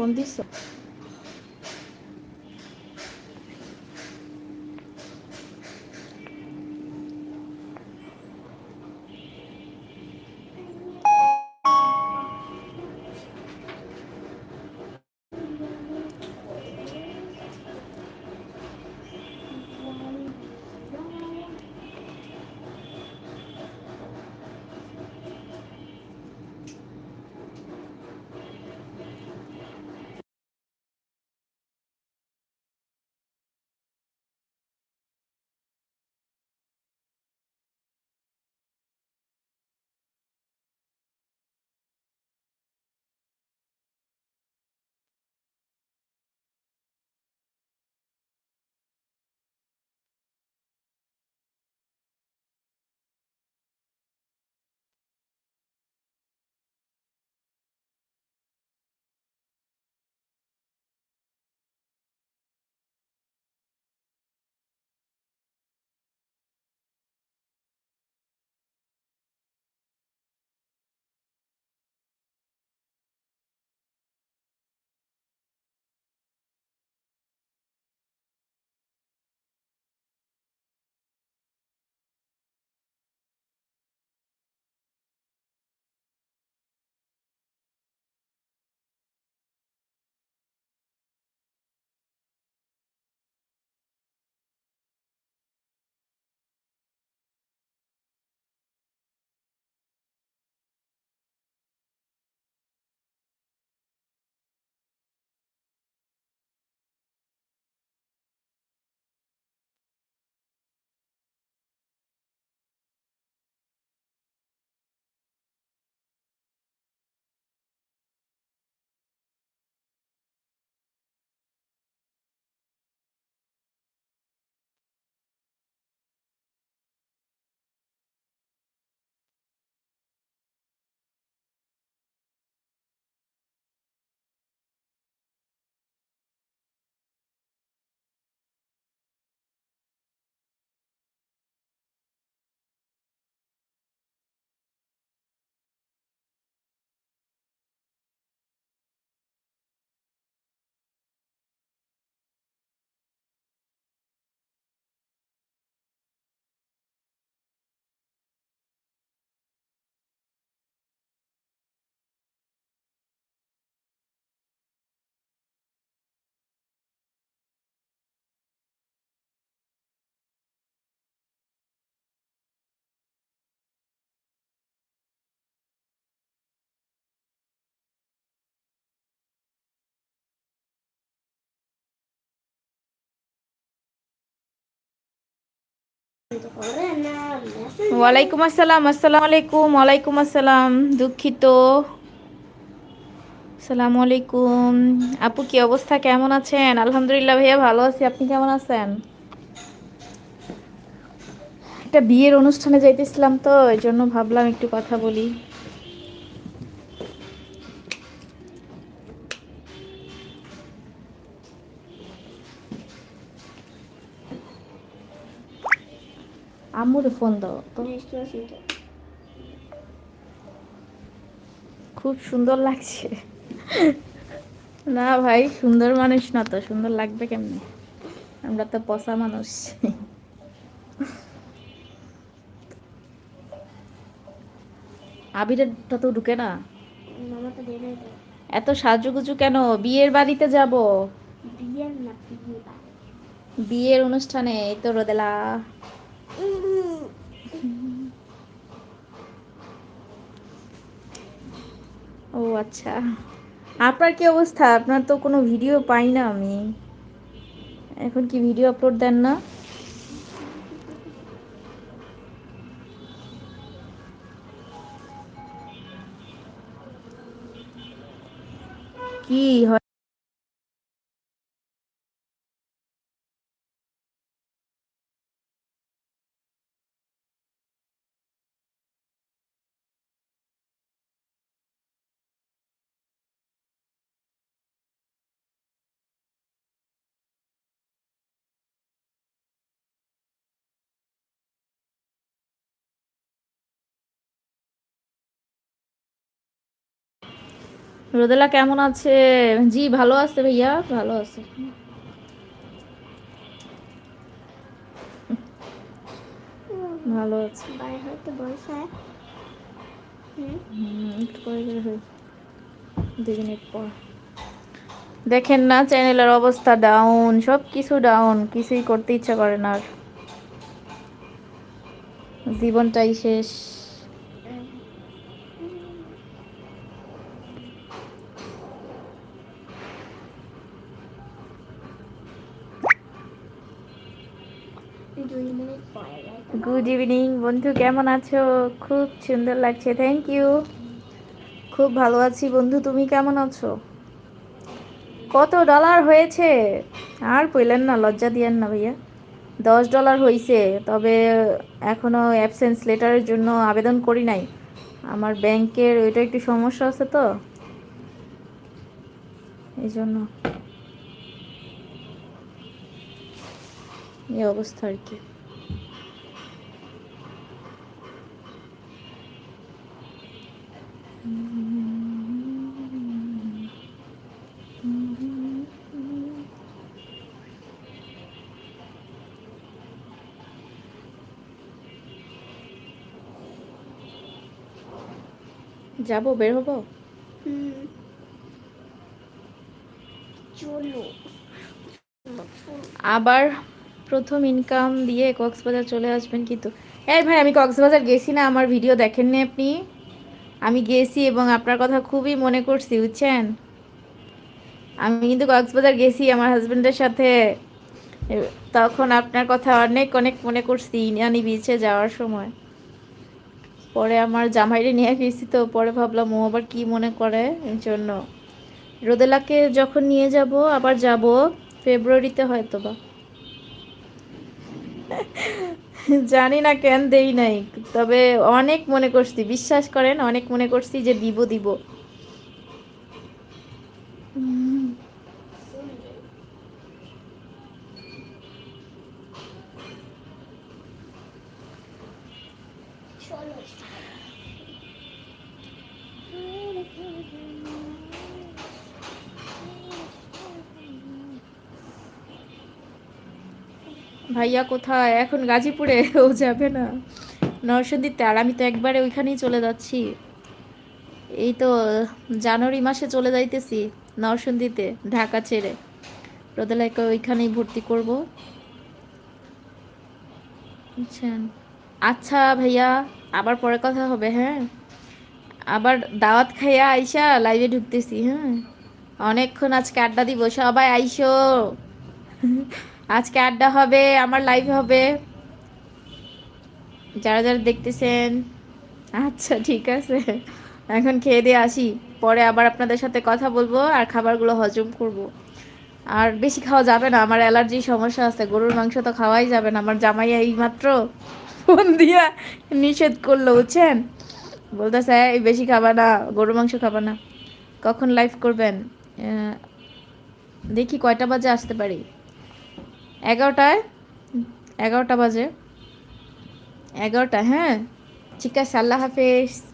Phone দিছ ওয়ালাইকুম আসসালাম, আসসালামু আলাইকুম, ওয়ালাইকুম আসসালাম। দুঃখিত। আসসালামু আলাইকুম। আপু, কি অবস্থা? কেমন আছেন? আলহামদুলিল্লাহ ভাইয়া ভালো আছি। আপনি কেমন আছেন? একটা বিয়ের অনুষ্ঠানে যাইতেছিলাম তো এই জন্য ভাবলাম একটু কথা বলি। আম্মুর ফোন দাও তো খুব সুন্দর লাগছে। না ভাই সুন্দর মানুষ না তো সুন্দর লাগবে কেমনে? আমরা তো পচা মানুষ। আবিরটা তো ঢুকে না? এত সাজুগুজু কেন? বিয়ের বাড়িতে যাব? বিয়ের অনুষ্ঠানে এই তো রোদেলা। আচ্ছা। আপনার কি অবস্থা? আপনার তো কোনো ভিডিও পাই না আমি। এখন কি ভিডিও আপলোড দেন না? কি হয়? রোদেলা কেমন আছে? জি ভালো আছে ভাইয়া ভালো আছে। ভালো আছে। হয়তো বলছে। হুম? হুম, একটু পরে গেলে দুই মিনিট পর। দেখেন না চ্যানেলের অবস্থা ডাউন সব কিছু ডাউন কিছুই করতে ইচ্ছা করে না আর। জীবনটাই শেষ। গুড ইভিনিং বন্ধু, কেমন আছো? খুব সুন্দর লাগছে থ্যাংক ইউ খুব ভালো আছি, বন্ধু, তুমি কেমন আছো? কত ডলার হয়েছে? আর পইলেন না, লজ্জা দিয়েন না ভাইয়া। দশ ডলার হয়েছে তবে এখনও অ্যাবসেন্স লেটারের জন্য আবেদন করি নাই। আমার ব্যাংকের ওইটা একটু সমস্যা আছে তো। এই জন্য। এই অবস্থা আর কি। যাব বের হব? চলো। আবার প্রথম ইনকাম দিয়ে কক্সবাজার চলে আসবেন কিন্তু। এই ভাই, আমি কক্সবাজার গেছি না, আমার ভিডিও দেখেননি আপনি? আমি গেছি এবং আপনার কথা খুবই মনে করছি, বুঝছেন? আমি কিন্তু কক্সবাজার গেছি, আমার হাজব্যান্ডের সাথে। তখন আপনার কথা অনেক অনেক মনে করছি ইনানি বিচে যাওয়ার সময়। পরে আমার জামাইরে নিয়ে গেছি তো, পরে ভাবলাম ও আবার কী মনে করে এর জন্য। রোদেলাকে যখন নিয়ে যাব, আবার যাব ফেব্রুয়ারিতে হয়তো বা জানি না কেন দেই নাই, তবে অনেক মনে করছি, বিশ্বাস করেন, অনেক মনে করছি যে দিব দিব। ভাইয়া কোথায়? এখন গাজীপুরে, ও যাবে না। নরসিংদীতে আর আমি তো একবারে ওইখানেই চলে যাচ্ছি। এই তো জানুয়ারি মাসে চলে যাইতেছি নরসিংদীতে ঢাকা ছেড়ে। রোদেলাকে ওইখানেই ভর্তি করব। বুঝছেন? আচ্ছা ভাইয়া, আবার পরে কথা হবে হ্যাঁ? আবার দাওয়াত খাইয়া আইসা লাইভে ঢুকতেছি হ্যাঁ? অনেকক্ষণ আজকে আড্ডা দিব, সবাই আইসো। আজকে আড্ডা হবে, আমার লাইভ হবে। যারা যারা দেখতেছেন আচ্ছা ঠিক আছে। এখন খেয়ে দিয়ে আসি, পরে আবার আপনাদের সাথে কথা বলব আর খাবারগুলো হজম করব। আর বেশি খাওয়া যাবে না, আমার অ্যালার্জির সমস্যা আছে, গরুর মাংস তো খাওয়াই যাবে না, আমার জামাই এই মাত্র ফোন দিয়া নিষেধ করল, বুঝছেন? বলতেছে, এই বেশি খাবা না, গরুর মাংস খাবা না। কখন লাইভ করবেন? দেখি কয়টা বাজে আসতে পারি। এগারোটায়? এগারোটা বাজে। এগারোটা হ্যাঁ। ঠিক আছে আল্লাহ হাফেজ।